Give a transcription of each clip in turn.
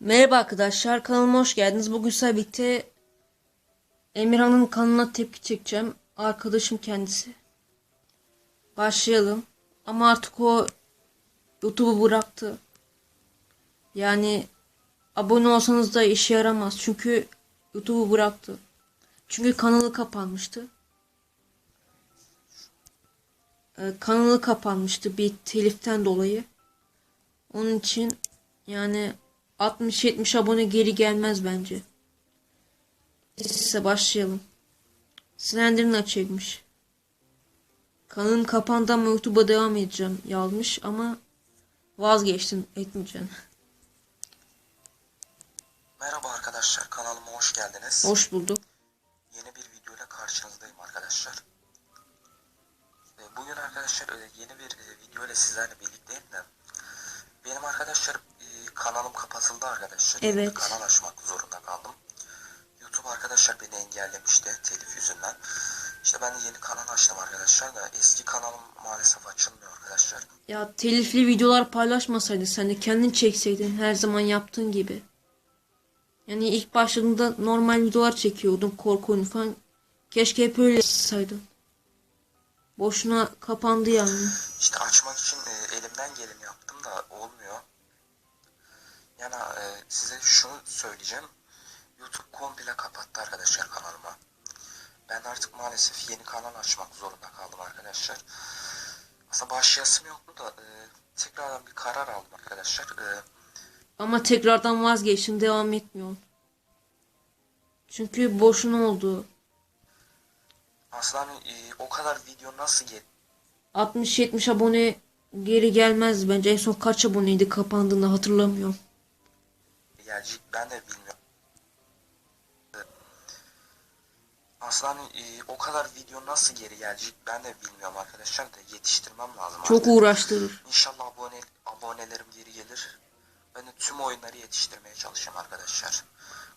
Merhaba arkadaşlar kanalıma hoş geldiniz. Bugün sizlerle birlikte Emirhan'ın kanalına tepki çekeceğim. Arkadaşım kendisi. Başlayalım. Ama artık o YouTube'u bıraktı. Yani abone olsanız da işe yaramaz. Çünkü YouTube'u bıraktı. Çünkü kanalı kapanmıştı. Ee, kanalı kapanmıştı bir teliften dolayı. Onun için yani 60-70 abone geri gelmez bence. Size başlayalım. Slender'ın çekmiş. Kanalım kapandı ama YouTube'a devam edeceğim yazmış ama vazgeçtim etmeyeceğim. Merhaba arkadaşlar kanalıma hoş geldiniz. Hoş bulduk. Yeni bir videoyla karşınızdayım arkadaşlar. Bugün arkadaşlar e, yeni bir e, video ile sizlerle birlikteyim de benim arkadaşlar kanalım kapatıldı arkadaşlar. Evet. kanal açmak zorunda kaldım. YouTube arkadaşlar beni engellemişti telif yüzünden. İşte ben de yeni kanal açtım arkadaşlar da eski kanalım maalesef açılmıyor arkadaşlar. Ya telifli videolar paylaşmasaydın sen de kendin çekseydin her zaman yaptığın gibi. Yani ilk başladığında normal videolar çekiyordum korku oyunu falan. Keşke hep öyle yapsaydın. Boşuna kapandı yani. İşte açmak için e, elimden geleni yaptım da olmuyor. Yani e, size şunu söyleyeceğim. YouTube komple kapattı arkadaşlar kanalıma. Ben artık maalesef yeni kanal açmak zorunda kaldım arkadaşlar. Aslında başlayasım yoktu da e, tekrardan bir karar aldım arkadaşlar. E, Ama tekrardan vazgeçtin devam etmiyorsun. Çünkü boşuna oldu. aslında hani, e, o kadar video nasıl yet 60-70 abone geri gelmez bence. En son kaç aboneydi kapandığında hatırlamıyorum. Gelecek ben de bilmiyorum. Aslında hani, e, o kadar video nasıl geri gelecek ben de bilmiyorum arkadaşlar da yetiştirmem lazım Çok artık. uğraştırır. İnşallah abone, abonelerim geri gelir. Ben de tüm oyunları yetiştirmeye çalışacağım arkadaşlar.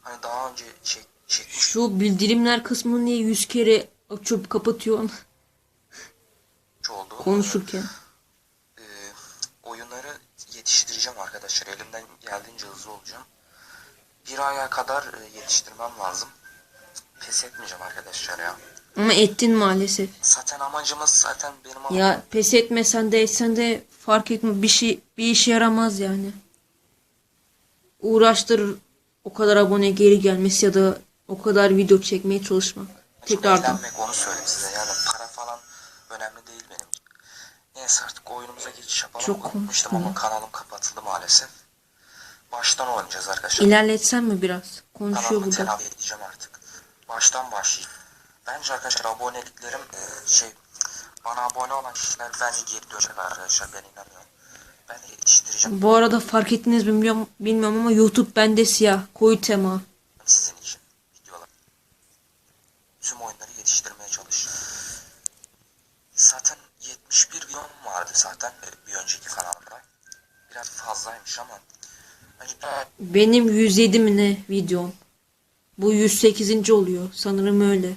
Hani daha önce çek, çekmiş Şu bildirimler kısmını niye 100 kere açıp kapatıyorsun olduğum konuşurken? e, oyunları yetiştireceğim arkadaşlar. Elimden geldiğince hızlı olacağım. Bir aya kadar e, yetiştirmem lazım. Pes etmeyeceğim arkadaşlar ya. Ama ettin maalesef. Zaten amacımız zaten benim am- Ya pes etmesen de etsen de fark etme bir şey bir işe yaramaz yani. Uğraştırır o kadar abone geri gelmesi ya da o kadar video çekmeye çalışmak. Tekrardan. eğlenmek onu söyleyeyim size. Yani para falan önemli değil benim. Neyse artık oyunumuza geçiş yapalım. Çok konuştun ama kanalım kapatıldı maalesef. Baştan oynayacağız arkadaşlar. İlerletsen mi biraz? Konuşuyor Kanalımı burada. telafi edeceğim artık. Baştan başlayayım. Bence arkadaşlar aboneliklerim e, şey bana abone olan kişiler bence geri dönecek arkadaşlar ben inanıyorum. Ben de yetiştireceğim Bu arada fark ettiniz mi bilmiyorum, bilmiyorum ama YouTube bende siyah. Koyu tema. sizin için videolar. Tüm oyunları yetiştirmeye çalışıyorum. Zaten 71 videom vardı zaten e, bir önceki kanalımda. Biraz fazlaymış ama Benim 107 mi ne videom? Bu 108. oluyor. Sanırım öyle.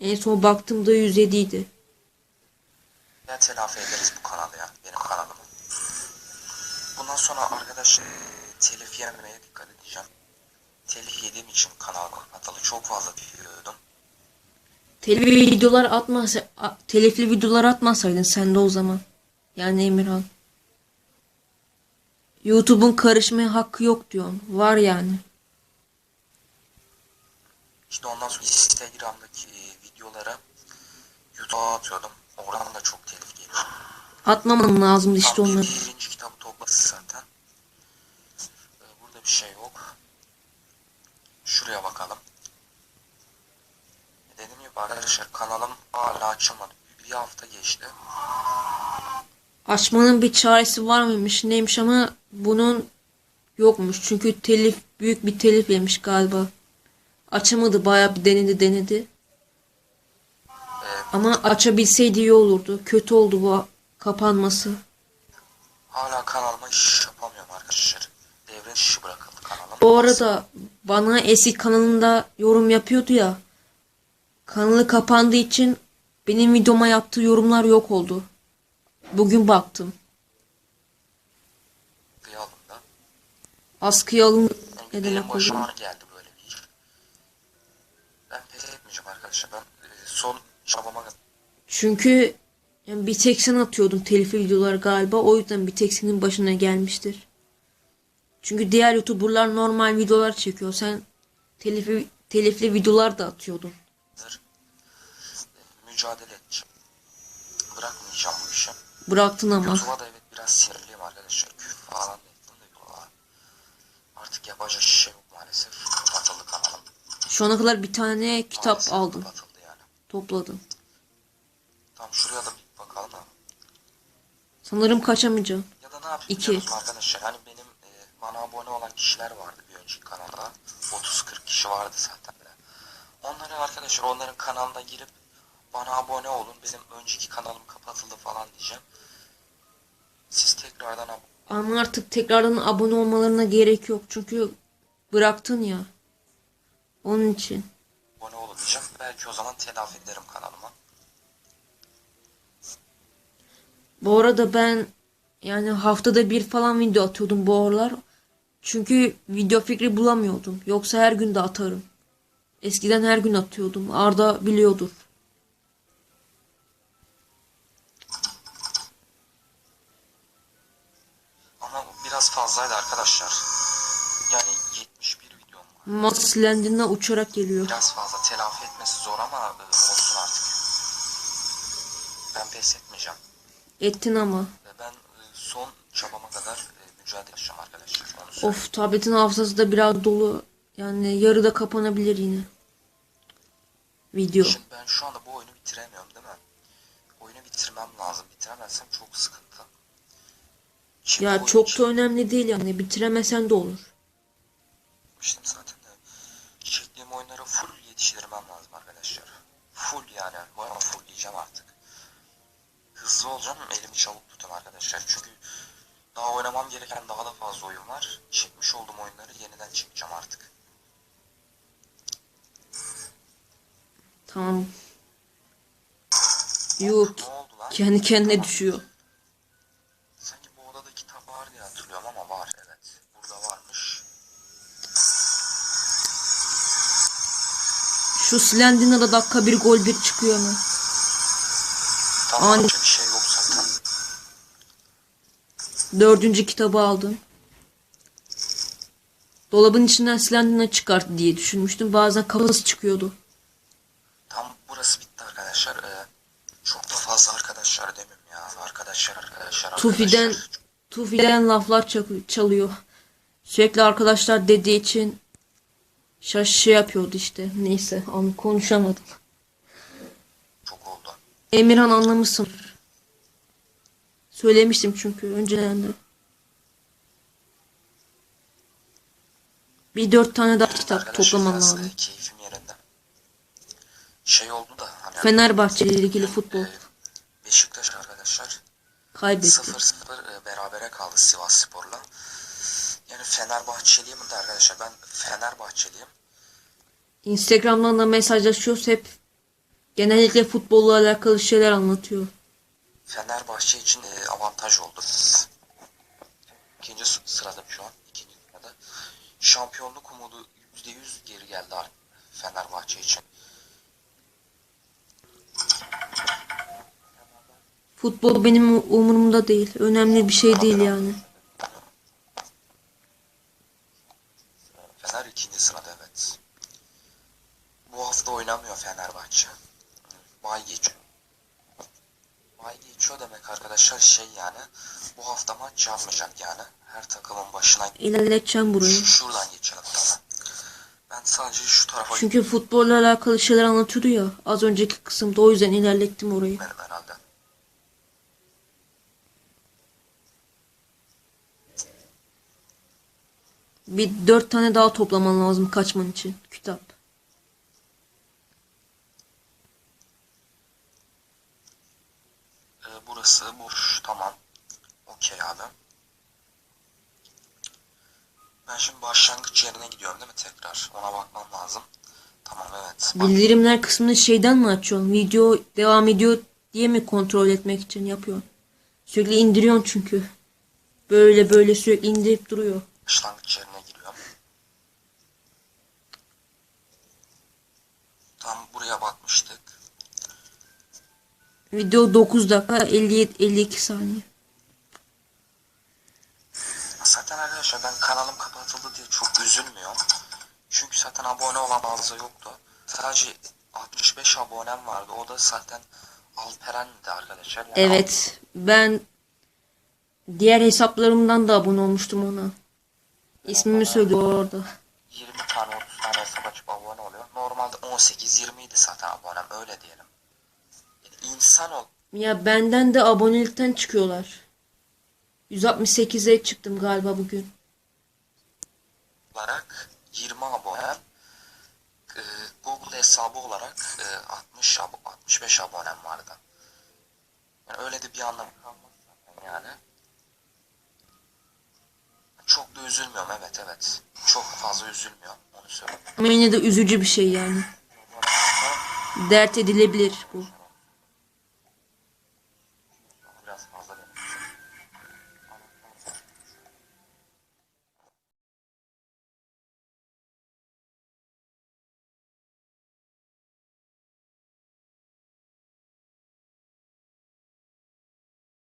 En son baktığımda 107 idi. Ya telafi ederiz bu kanalı ya. Benim kanalım. Bundan sonra arkadaşlar eee, telif yememeye dikkat edeceğim. Telif yediğim için kanal kapatılı. Çok fazla biliyordum. Telifli videolar atmasa, telifli videolar atmasaydın sen de o zaman. Yani Emirhan. YouTube'un karışmaya hakkı yok diyorsun. Var yani. İşte ondan sonra Instagram'daki eee, videoları YouTube'a atıyordum. Oradan da çok telif geliyor. Atmaman lazımdı işte Tam onları. birinci kitabı topladık zaten. Eee, burada bir şey yok. Şuraya bakalım. Dediğim gibi arkadaşlar kanalım hala açılmadı. Bir hafta geçti. Açmanın bir çaresi var mıymış neymiş ama bunun yokmuş. Çünkü telif büyük bir telif yemiş galiba. Açamadı bayağı bir denedi denedi. Ama açabilseydi iyi olurdu. Kötü oldu bu kapanması. Hala kanalıma iş yapamıyorum arkadaşlar. Devre işi bırakıldı kanalım. Bu arada bana eski kanalında yorum yapıyordu ya. Kanalı kapandığı için benim videoma yaptığı yorumlar yok oldu. Bugün baktım. Kıyalım da. Askıya alın başıma oluyor? geldi böyle bir iş. Ben pes etmeyeceğim arkadaşlar. Ben e, son çabama Çünkü yani bir tek sen atıyordun telifli videolar galiba. O yüzden bir tek senin başına gelmiştir. Çünkü diğer YouTuber'lar normal videolar çekiyor. Sen telifli, telifli videolar da atıyordun. mücadele edeceğim. Bırakmayacağım bu işi. Bıraktın ama. YouTube'a da evet biraz sinirliyim arkadaşlar. Küfür falan da ettim de YouTube'a. Artık yapacak şey yok maalesef. Kapatıldı kanalım. Şu ana kadar bir tane kitap Maalesef aldım. Kapatıldı yani. Topladım. Tamam şuraya da bir bakalım da. Sanırım kaçamayacağım. Ya da ne yapayım İki. arkadaşlar? Hani benim e, bana abone olan kişiler vardı bir önceki kanalda. 30-40 kişi vardı zaten. de. Onları arkadaşlar onların kanalına girip bana abone olun. Benim önceki kanalım kapatıldı falan diyeceğim. Siz tekrardan ab- Ama artık tekrardan abone olmalarına gerek yok. Çünkü bıraktın ya. Onun için. abone olun diyeceğim. Belki o zaman telafi ederim kanalıma. Bu arada ben yani haftada bir falan video atıyordum bu aralar. Çünkü video fikri bulamıyordum. Yoksa her gün de atarım. Eskiden her gün atıyordum. Arda biliyordur. Biraz fazlaydı arkadaşlar. Yani 71 videom var. Mas silendiğinden uçarak geliyor. Biraz fazla telafi etmesi zor ama e, olsun artık. Ben pes etmeyeceğim. Ettin ama. Ve ben e, son çabama kadar e, mücadele edeceğim arkadaşlar. Onu. Of tabletin hafızası da biraz dolu. Yani yarıda kapanabilir yine. Video. Şimdi ben şu anda bu oyunu bitiremiyorum değil mi? Oyunu bitirmem lazım. Bitiremezsem çok sıkıntı. Şimdi Ya çok için- da önemli değil yani. Bitiremesen de olur. Yapmıştım zaten de. Çektiğim oyunları full yetiştirmem lazım arkadaşlar. Full yani. Bayağı full diyeceğim artık. Hızlı olacağım. Elimi çabuk tutun arkadaşlar. Çünkü daha oynamam gereken daha da fazla oyun var. Çekmiş olduğum oyunları yeniden çekeceğim artık. Tamam. Yok. Kendi kendine Tamam. düşüyor. Var diye hatırlıyorum ama var evet. Burada varmış. Şu silendiğinde de dakika bir gol bir çıkıyor mu? Tamam Ani- bir şey yok zaten. Dördüncü kitabı aldım. Dolabın içinden silendiğine çıkart diye düşünmüştüm. Bazen kafası çıkıyordu. Tam burası bitti arkadaşlar. Ee, çok da fazla arkadaşlar demeyeyim ya. Arkadaşlar arkadaşlar arkadaşlar. Tufi'den laflar çak- çalıyor. Sürekli arkadaşlar dediği için şaş şey yapıyordu işte. Neyse onu konuşamadım. Çok oldu. Emirhan anlamışsın. Söylemiştim çünkü önceden de. Bir dört tane daha kitap toplaman lazım. Keyfim yerinde. Şey oldu da hani Fenerbahçe ile ilgili futbol Beşiktaş arkadaşlar kaybetti. 0-0 e, berabere kaldı Sivas Spor'la. Yani Fenerbahçeliyim de arkadaşlar ben Fenerbahçeliyim. Instagram'dan da mesajlaşıyoruz hep genellikle futbolla alakalı şeyler anlatıyor. Fenerbahçe için e, avantaj oldu. İkinci sı- sırada şu an. ikinci sırada. Şampiyonluk umudu %100 geri geldi artık Fenerbahçe için. Futbol benim umurumda değil. Önemli bir şey değil yani. Fener ikinci sırada evet. Bu hafta oynamıyor Fenerbahçe. Bay geçiyor. Bay geçiyor demek arkadaşlar şey yani. Bu hafta maç yapmayacak yani. Her takımın başına İlerleteceğim burayı. Şu- şuradan geçelim tamam. Ben sadece şu tarafa Çünkü futbolla alakalı şeyler anlatıyordu ya az önceki kısımda o yüzden ilerlettim orayı. gitmedim Bir dört tane daha toplaman lazım kaçman için kitap. Ee, burası boş tamam. Okey abi. Ben şimdi başlangıç yerine gidiyorum değil mi tekrar? Ona bakmam lazım. Tamam evet. Bak, Bildirimler kısmını şeyden mi açıyorsun? Video devam ediyor diye mi kontrol etmek için yapıyorsun? Sürekli indiriyorsun çünkü. Böyle böyle sürekli indirip duruyor. başlangıç yerine giriyorum. Tam buraya bakmıştık. Video 9 dakika 57 52 saniye. Zaten arkadaşlar ben kanalım kapatıldı diye çok üzülmüyorum. Çünkü zaten abone olan fazla yoktu. Sadece 65 abonem vardı. O da zaten Alperen'di arkadaşlar. Yani Evet ben diğer hesaplarımdan da abone olmuştum ona. İsmimi söylüyor orada. 20 tane 30 tane hesap açıp abone oluyor. Normalde 18-20 idi zaten abonem öyle diyelim. Yani insan ol Ya benden de abonelikten çıkıyorlar. 168'e çıktım galiba bugün. olarak 20 abonem e, Google hesabı olarak e, 60 abo- 65 abonem vardı. Yani öyle de bir anlamı kalmaz zaten yani. Çok da üzülmüyorum evet evet. Çok fazla üzülmüyorum onu söyleyeyim. Ama yine de üzücü bir şey yani. Dert edilebilir bu.